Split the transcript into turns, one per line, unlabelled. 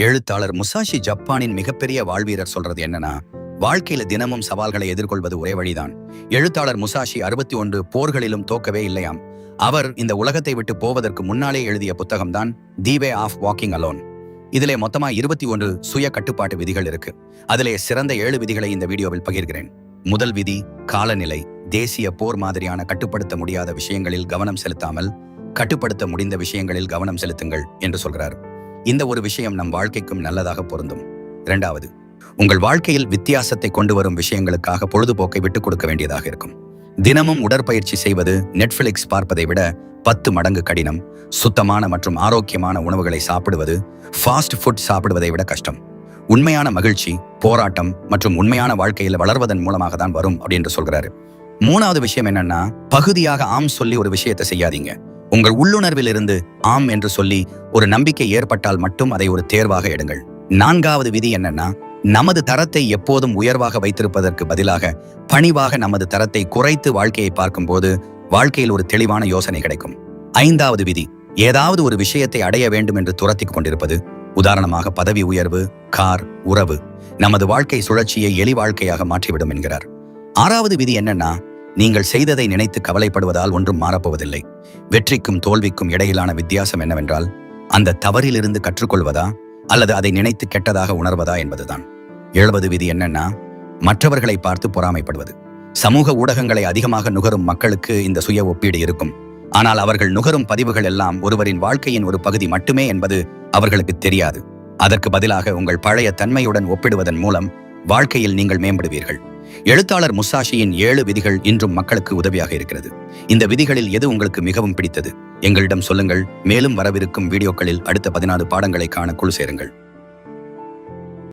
எழுத்தாளர் முசாஷி ஜப்பானின் மிகப்பெரிய வாழ்வீரர் சொல்றது என்னன்னா வாழ்க்கையில தினமும் சவால்களை எதிர்கொள்வது ஒரே வழிதான். எழுத்தாளர் முசாஷி அறுபத்தி ஒன்று போர்களிலும் தோக்கவே இல்லையாம். அவர் இந்த உலகத்தை விட்டு போவதற்கு முன்னாலே எழுதிய புத்தகம்தான் the way of walking alone. இதிலே மொத்தமா இருபத்தி ஒன்று சுய கட்டுப்பாட்டு விதிகள் இருக்கு. அதிலே சிறந்த ஏழு விதிகளை இந்த வீடியோவில் பகிர்கிறேன். முதல் விதி காலநிலை. தேசிய போர் மாதிரியான கட்டுப்படுத்த முடியாத விஷயங்களில் கவனம் செலுத்தாமல் கட்டுப்படுத்த முடிந்த விஷயங்களில் கவனம் செலுத்துங்கள் என்று சொல்கிறார் இந்த ஒரு விஷயம் நம் வாழ்க்கைக்கும் நல்லதாக பொருந்தும். இரண்டாவது உங்கள் வாழ்க்கையில் வித்தியாசத்தை கொண்டு வரும் விஷயங்களுக்காக பொழுதுபோக்கை விட்டுக் கொடுக்க வேண்டியதாக இருக்கும். தினமும் உடற்பயிற்சி செய்வது நெட்ஃபிளிக்ஸ் பார்ப்பதை விட பத்து மடங்கு கடினம். சுத்தமான மற்றும் ஆரோக்கியமான உணவுகளை சாப்பிடுவது ஃபாஸ்ட் ஃபுட் சாப்பிடுவதை விட கஷ்டம். உண்மையான மகிழ்ச்சி போராட்டம் மற்றும் உண்மையான வாழ்க்கையில் வளர்வதன் மூலமாக தான் வரும் அப்படின்னு சொல்கிறாரு மூணாவது விஷயம் என்னன்னா பகுதியாக ஆம் சொல்லி ஒரு விஷயத்தை செய்யாதீங்க. உங்கள் உள்ளுணர்விலிருந்து ஆம் என்று சொல்லி ஒரு நம்பிக்கை ஏற்பட்டால் மட்டும் அதை ஒரு தேர்வாக எடுங்கள். நான்காவது விதி என்னன்னா நமது தரத்தை எப்போதும் உயர்வாக வைத்திருப்பதற்கு பதிலாக பணிவாக நமது தரத்தை குறைத்து வாழ்க்கையை பார்க்கும்போது வாழ்க்கையில் ஒரு தெளிவான யோசனை கிடைக்கும். ஐந்தாவது விதி ஏதாவது ஒரு விஷயத்தை அடைய வேண்டும் என்று துரத்திக் கொண்டிருப்பது. உதாரணமாக பதவி உயர்வு கார் உறவு நமது வாழ்க்கை சுழற்சியை எளி வாழ்க்கையாக மாற்றிவிடும் என்கிறார். ஆறாவது விதி என்னன்னா நீங்கள் செய்ததை நினைத்து கவலைப்படுவதால் ஒன்றும் மாறப்போவதில்லை. வெற்றிக்கும் தோல்விக்கும் இடையிலான வித்தியாசம் என்னவென்றால் அந்த தவறிலிருந்து கற்றுக்கொள்வதா அல்லது அதை நினைத்து கெட்டதாக உணர்வதா என்பதுதான். எழுபது விதி என்னன்னா மற்றவர்களை பார்த்து பொறாமைப்படுவது. சமூக ஊடகங்களை அதிகமாக நுகரும் மக்களுக்கு இந்த சுய ஒப்பீடு இருக்கும். ஆனால் அவர்கள் நுகரும் பதிவுகள் எல்லாம் ஒருவரின் வாழ்க்கையின் ஒரு பகுதி மட்டுமே என்பது அவர்களுக்கு தெரியாது. அதற்கு பதிலாக உங்கள் பழைய தன்மையுடன் ஒப்பிடுவதன் மூலம் வாழ்க்கையில் நீங்கள் மேம்படுவீர்கள். எழுத்தாளர் முசாஷியின் ஏழு விதிகள் இன்றும் மக்களுக்கு உதவியாக இருக்கிறது. இந்த விதிகளில் எது உங்களுக்கு மிகவும் பிடித்தது? எங்களிடம் சொல்லுங்கள். மேலும் வரவிருக்கும் வீடியோக்களில் அடுத்த பதினாறு பாடங்களை காண குழு சேருங்கள்.